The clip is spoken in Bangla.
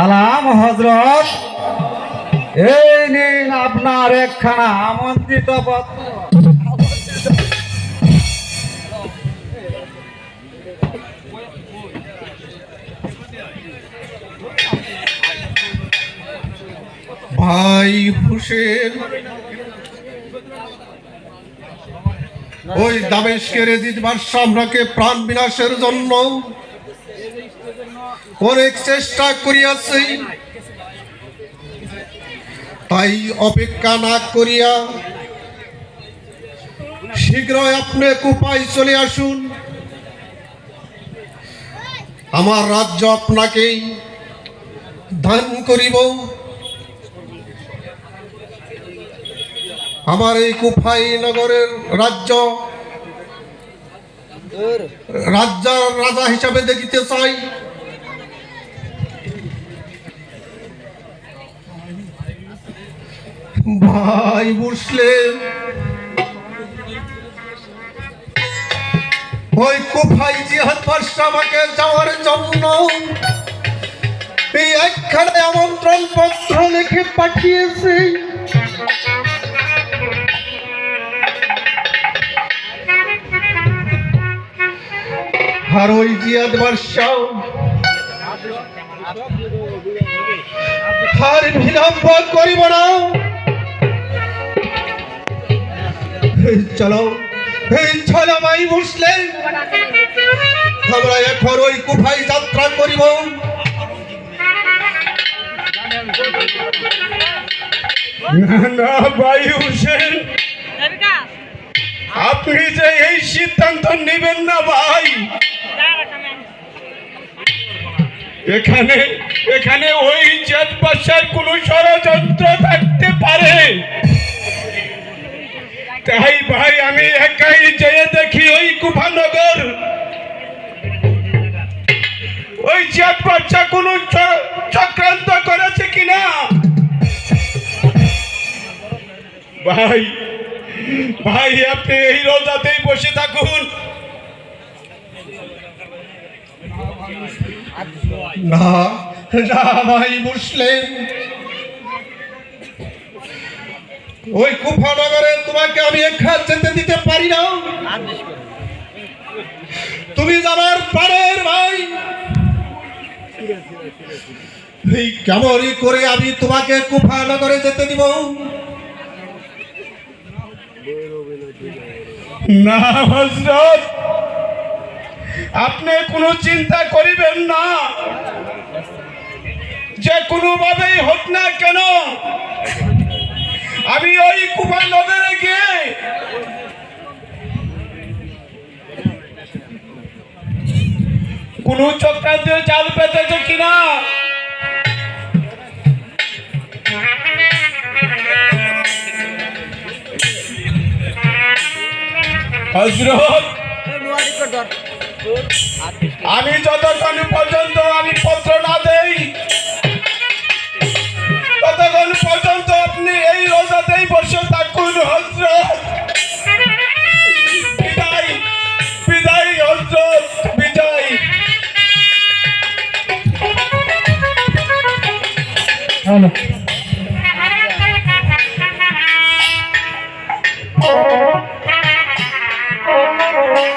সালাম হজরত এই নিন আপনার একখানা আমন্ত্রিত পত্র। ভাই হুসেন, ওই দামেশকের এজিদ বাদশাহ আমরাকে প্রাণ বিনাশের জন্য অনেক চেষ্টা করিয়াছি। তাই অপেক্ষা না করিয়া শীঘ্রই আপনি কুপায় চলে আসুন। আমার রাজ্য আপনাকেই দান করিব। আমার এই কুফাই নগরের রাজ্য রাজ্য রাজা হিসাবে দেখিতে চাই। ভাই মুসলিম ওই কুফাই জিহাদ বাদশা আমাকে যাওয়ার জন্য? এই একখানে আমন্ত্রণ পত্র লিখে পাঠিয়েছে। আর ওই জিয়াদ বাদশাহ আর বিলম্ব করিব না। চলো চলো ভাই মুসলিম। আমরা এখন ওই কুফাই যাত্রা করিব। না, ভাই হোসেন, আপনি যে এই সিদ্ধান্ত নেবেন না ভাই। এখানে এখানে ওই জেদ বাসার কোন ষড়যন্ত্র থাকতে পারে। তাই ভাই, আমি একাই যেয়ে দেখি ওই কুফানগর। ওই জেদ বাচ্চা কোন চক্রান্ত করেছে কিনা? ভাই ভাই, আপনি এই রোজাতেই বসে থাকুন। না না, ভাই, মুসলিম। ওই কুফানগরে তোমাকে আমি একা যেতে দিতে পারি না। তুমি যাবার পারের ভাই। এই কেমনই করে আমি তোমাকে কুফানগরে যেতে দিব? না, হজরত, আপনি কোনো চিন্তা করিবেন না। যে কোনোভাবেই হোক না কেন আমি ওই কুমার নগরে গিয়ে কোন চক্রান্ত চাল পেতেছে কিনা? হজরত আমি যতক্ষণ পর্যন্ত Aynen.